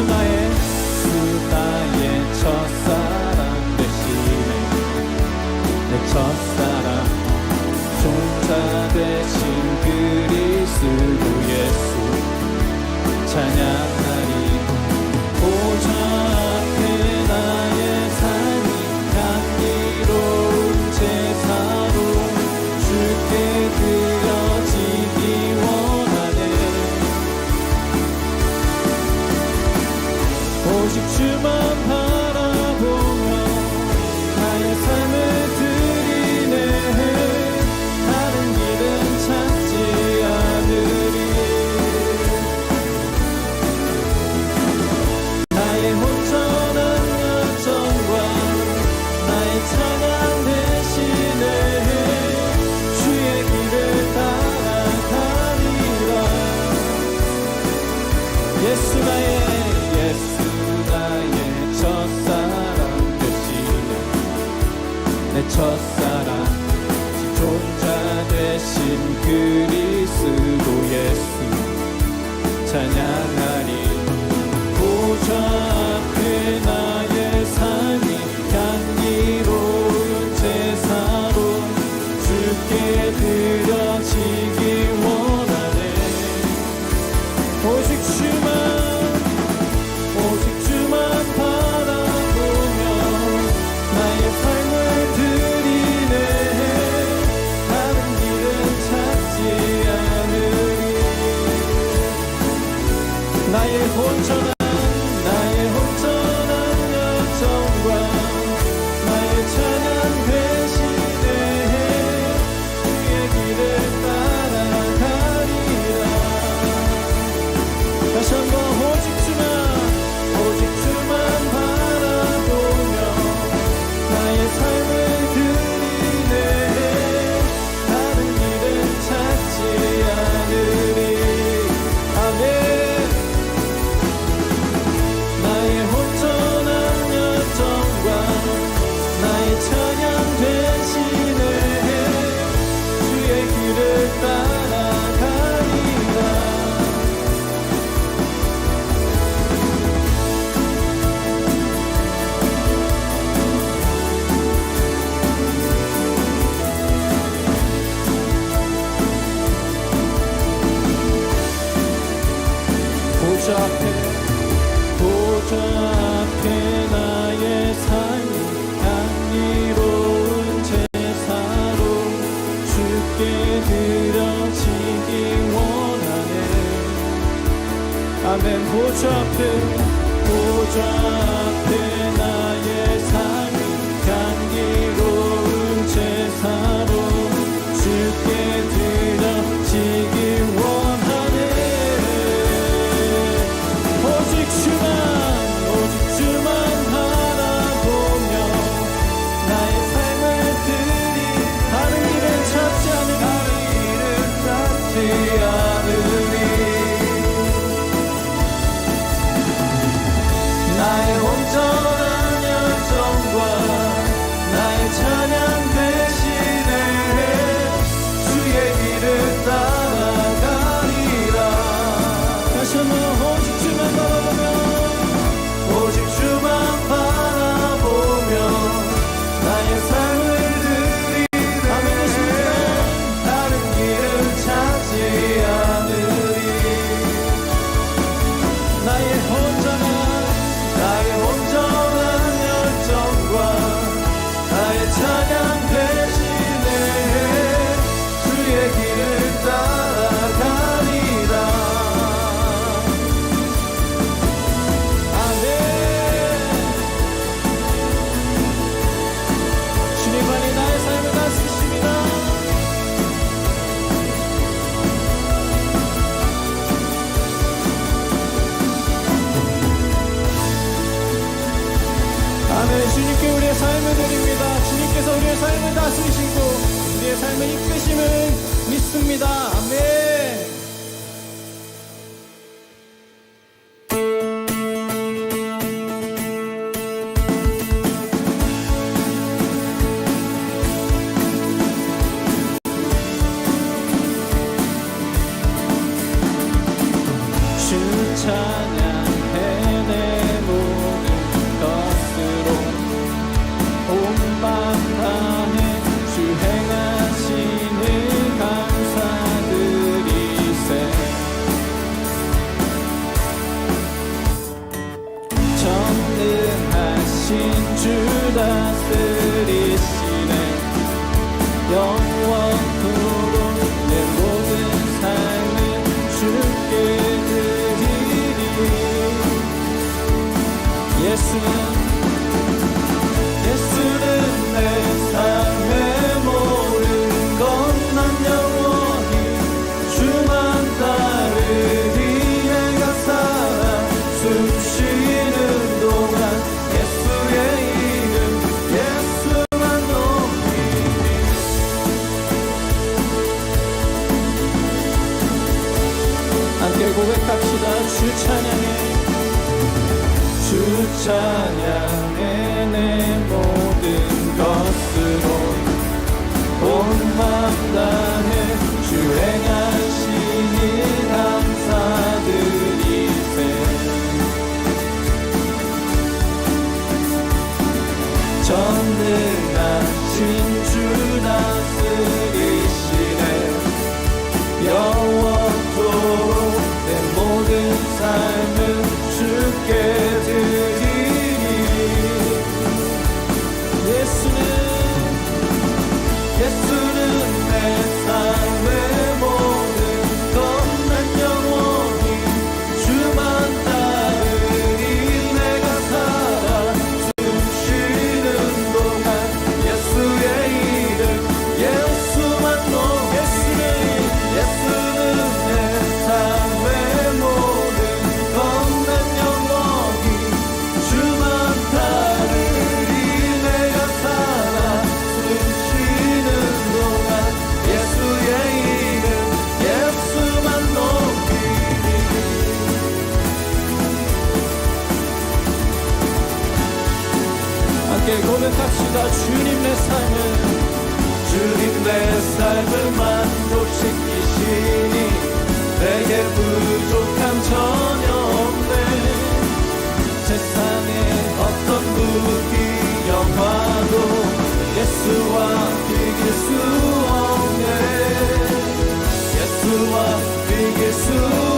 tonight. 깨들어지기 원하네. 아멘. 보좌 앞에 보좌 앞에. 승리하심이시고 우리의 삶의 이끄심을 믿습니다. 아멘. 찬양 찬양해 내 모든 것으로 온맘 다 예수와 비길 수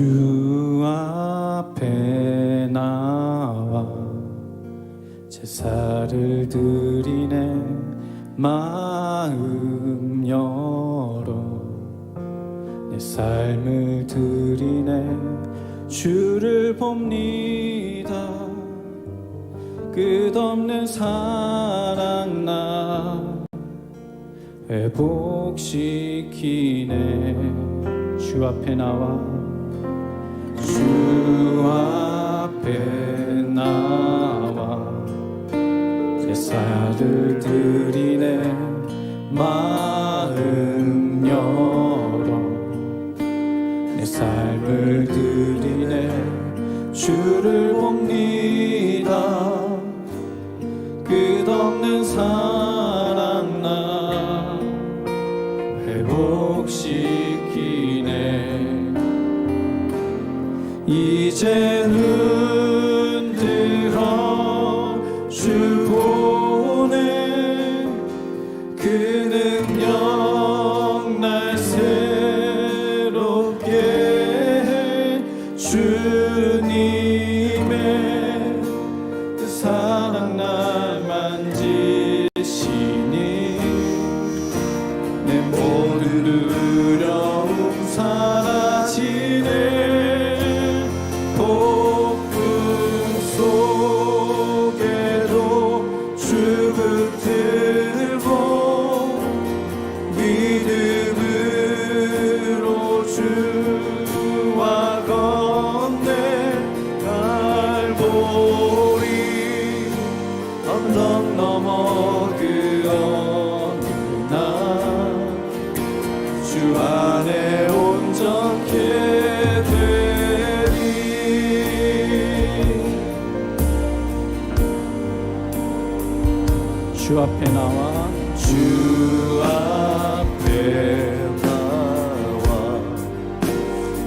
주 앞에 나와 제사를 드리네 마음 열어 내 삶을 드리네 주를 봅니다. 끝없는 사랑 나 회복시키네. 주 앞에 나와 주 앞에 나와 제사를 드리네 마음 열어 내 삶을 드리네 주를 봅니다. 이제는 들어 주 보내 그 능력 날 새롭게 해 주님의 그 사랑 날 만지시니 내 모든 두려움 사라지네 주 앞에 나와. 주 앞에 나와.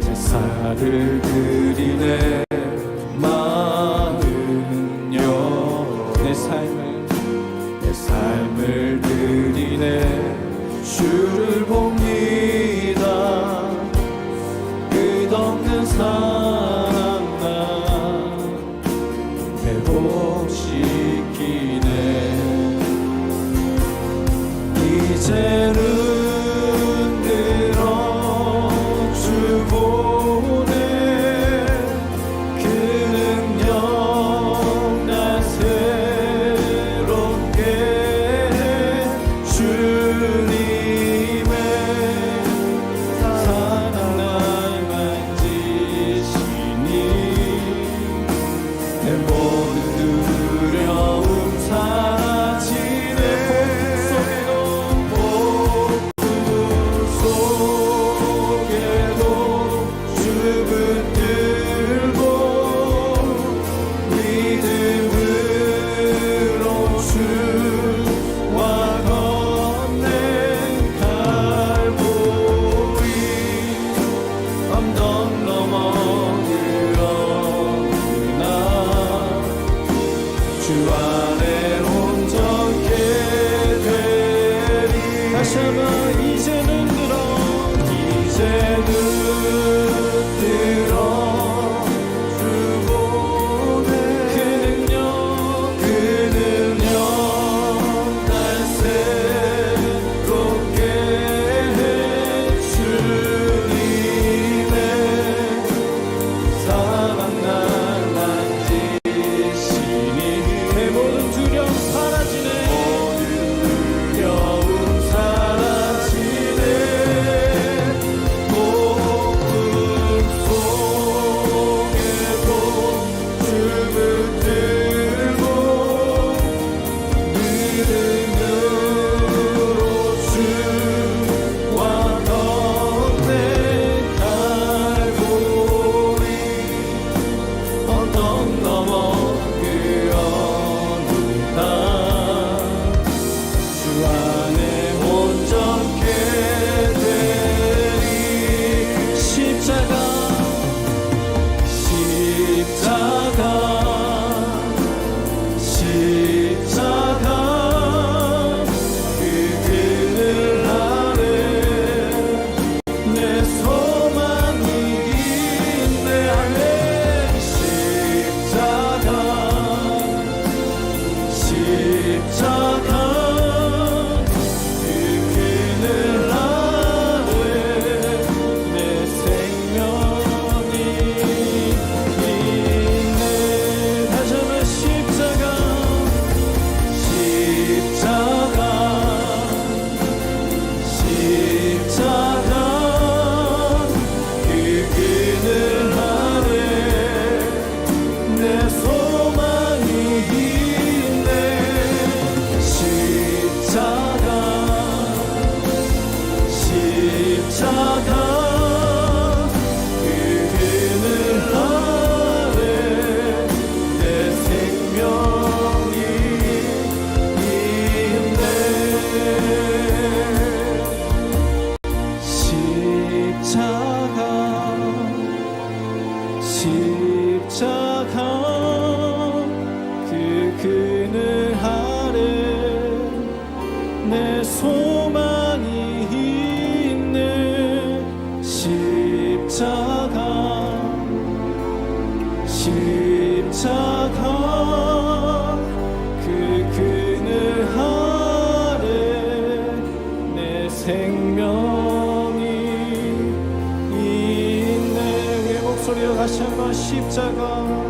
제사를 드리네. Hep o 주 안에 온전케 되리. 다시 한번 you've took on